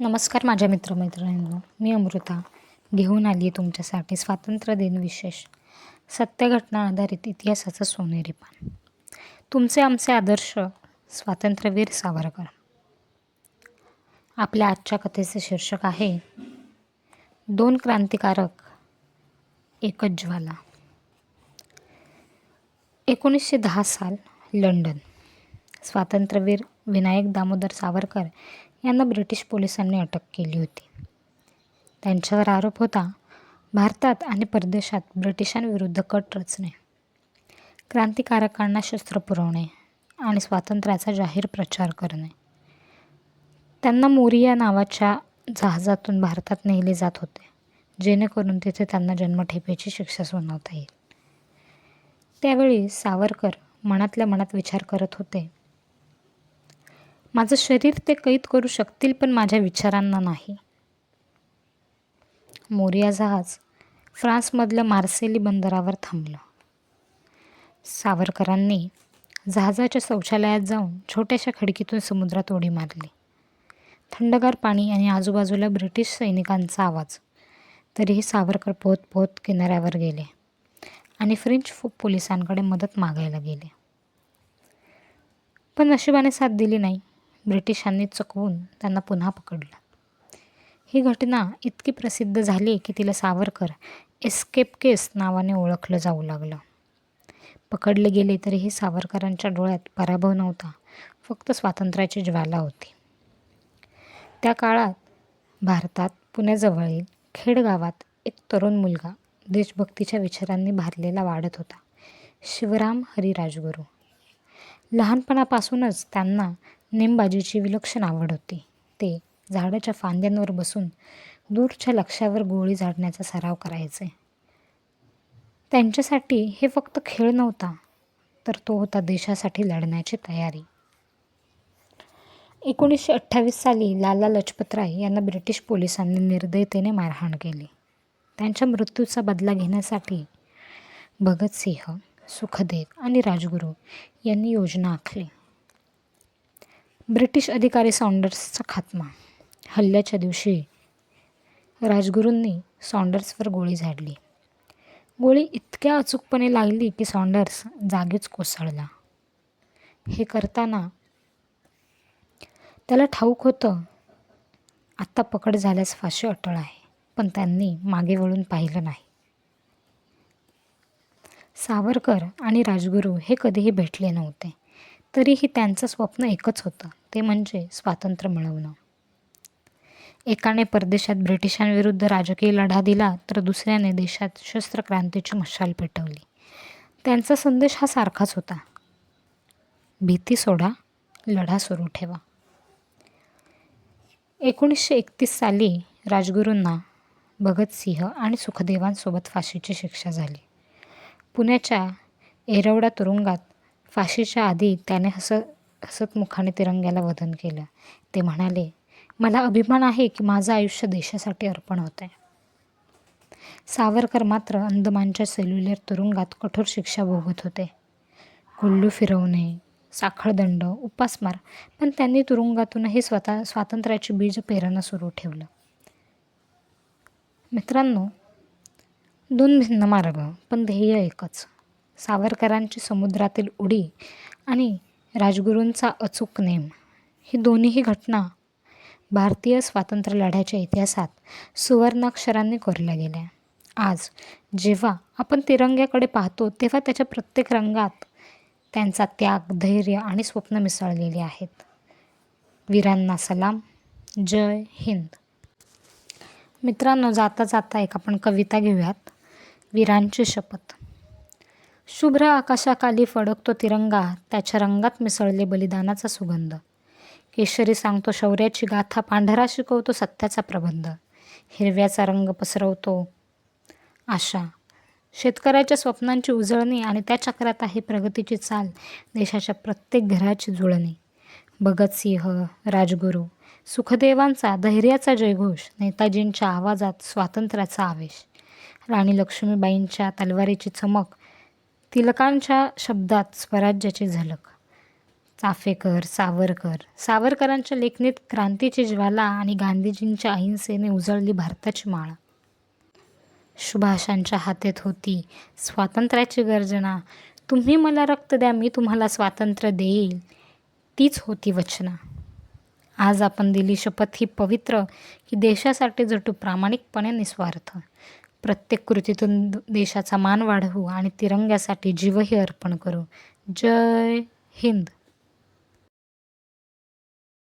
नमस्कार माझ्या मित्रमैत्रिणींनो. मी अमृता घेऊन आली आहे तुमच्यासाठी स्वातंत्र्य दिन विशेष सत्य घटना आधारित इतिहासाचं सोनेरी पान. तुमचे आमचे आदर्श स्वातंत्र्यवीर सावरकर. आपल्या आजच्या कथेचे शीर्षक आहे दोन क्रांतिकारक एकच ज्वाला. एकोणीसशे दहा साल लंडन. स्वातंत्र्यवीर विनायक दामोदर सावरकर यांना ब्रिटिश पोलिसांनी अटक केली होती. त्यांच्यावर आरोप होता भारतात आणि परदेशात ब्रिटिशांविरुद्ध कट रचणे क्रांतिकारकांना शस्त्र पुरवणे आणि स्वातंत्र्याचा जाहीर प्रचार करणे. त्यांना मोरिया नावाच्या जहाजातून भारतात नेले जात होते जेणेकरून तिथे त्यांना जन्मठेपेची शिक्षा सुनावता येईल. त्यावेळी सावरकर मनातल्या मनात विचार करत होते माझं शरीर ते कैद करू शकतील पण माझ्या विचारांना नाही. मोरिया जहाज फ्रान्समधलं मार्सेली बंदरावर थांबलं. सावरकरांनी जहाजाच्या शौचालयात जाऊन छोट्याशा खिडकीतून समुद्रात उडी मारली. थंडगार पाणी आणि आजूबाजूला ब्रिटिश सैनिकांचा आवाज तरीही सावरकर पोहत पोहत किनाऱ्यावर गेले आणि फ्रेंच फो पोलिसांकडे मदत मागायला गेले. पण नशिबाने साथ दिली नाही. ब्रिटिशांनी चकवून त्यांना पुन्हा पकडलं. ही घटना इतकी प्रसिद्ध झाली की तिला सावरकर एस्केप केस नावाने ओळखलं जाऊ लागलं. पकडले गेले तरीही सावरकरांच्या डोळ्यात पराभव नव्हता फक्त स्वातंत्र्याची ज्वाला होती. त्या काळात भारतात पुण्याजवळील खेडगावात एक तरुण मुलगा देशभक्तीच्या विचारांनी भारलेला वाढत होता शिवराम हरी राजगुरू लहानपणापासूनच त्यांना नेमबाजीची विलक्षण आवड होती. ते झाडाच्या फांद्यांवर बसून दूरच्या लक्ष्यावर गोळी झाडण्याचा सराव करायचे. त्यांच्यासाठी हे फक्त खेळ नव्हता तर तो होता देशासाठी लढण्याची तयारी. एकोणीसशे अठ्ठावीस साली लाला लजपतराय यांना ब्रिटिश पोलिसांनी निर्दयतेने मारहाण केली. त्यांच्या मृत्यूचा बदला घेण्यासाठी भगतसिंह सुखदेव आणि राजगुरू यांनी योजना आखली. ब्रिटिश अधिकारी सॉन्डर्सचा खात्मा. हल्ल्याच्या दिवशी राजगुरूंनी सॉन्डर्सवर गोळी झाडली. गोळी इतक्या अचूकपणे लागली की सॉन्डर्स जागीच कोसळला. हे करताना त्याला ठाऊक होतं आत्ता पकड झाल्यास फाशी अटळ आहे पण त्यांनी मागे वळून पाहिलं नाही. सावरकर आणि राजगुरू हे कधीही भेटले नव्हते. तरीही त्यांचं स्वप्न एकच होतं ते म्हणजे स्वातंत्र्य मिळवणं. एकाने परदेशात ब्रिटिशांविरुद्ध राजकीय लढा दिला तर दुसऱ्याने देशात शस्त्रक्रांतीची मशाल पेटवली. त्यांचा संदेश हा सारखाच होता. भीती सोडा लढा सुरू ठेवा. एकोणीसशे एकतीस साली राजगुरूंना भगतसिंह आणि सुखदेवांसोबत फाशीची शिक्षा झाली. पुण्याच्या एरवडा तुरुंगात फाशीच्या आधी त्याने हसत हसतमुखाने तिरंग्याला वदन केलं. ते म्हणाले मला अभिमान आहे की माझं आयुष्य देशासाठी अर्पण होत आहे. सावरकर मात्र अंदमानच्या सेल्युलर तुरुंगात कठोर शिक्षा भोगत होते. कुल्लू फिरवणे साखळदंड उपासमार पण त्यांनी तुरुंगातूनही स्वतः स्वातंत्र्याची बीज पेरणं सुरू ठेवलं. मित्रांनो दोन भिन्न मार्ग पण ध्येय एकच. सावरकरांची समुद्रातील उडी आणि राजगुरूंचा अचूक नेम ही दोन्हीही घटना भारतीय स्वातंत्र्य लढ्याच्या इतिहासात सुवर्णाक्षरांनी कोरल्या गेल्या. आज जेव्हा आपण तिरंग्याकडे पाहतो तेव्हा त्याच्या प्रत्येक रंगात त्यांचा त्याग धैर्य आणि स्वप्न मिसळलेली आहेत. वीरांना सलाम. जय हिंद. मित्रांनो जाता जाता एक आपण कविता घेऊयात. वीरांची शपथ. शुभ्र आकाशाखाली फडकतो तिरंगा त्याच्या रंगात मिसळले बलिदानाचा सुगंध. केशरी सांगतो शौर्याची गाथा पांढरा शिकवतो सत्याचा प्रबंध. हिरव्याचा रंग पसरवतो आशा. शेतकऱ्याच्या स्वप्नांची उजळणी आणि त्या चक्रात आहे प्रगतीची चाल देशाच्या प्रत्येक घराची जुळणी. भगतसिंह राजगुरू सुखदेवांचा धैर्याचा जयघोष नेताजींच्या आवाजात स्वातंत्र्याचा आवेश. राणी लक्ष्मीबाईंच्या तलवारीची चमक तिलकांच्या शब्दात स्वराज्याची झलक. चाफेकर सावरकर. सावरकरांच्या लेखणीत क्रांतीची ज्वाला आणि गांधीजींच्या अहिंसेने उजळली भारताची माळा. सुभाषांच्या हातात होती स्वातंत्र्याची गर्जना. तुम्ही मला रक्त द्या मी तुम्हाला स्वातंत्र्य देईल. तीच होती वचना. आज आपण दिली शपथ ही पवित्र की देशासाठी जटू प्रामाणिकपणे निस्वार्थ. प्रत्येक कृतीतून देशाचा मान वाढवू आणि तिरंग्यासाठी जीवही अर्पण करू. जय हिंद.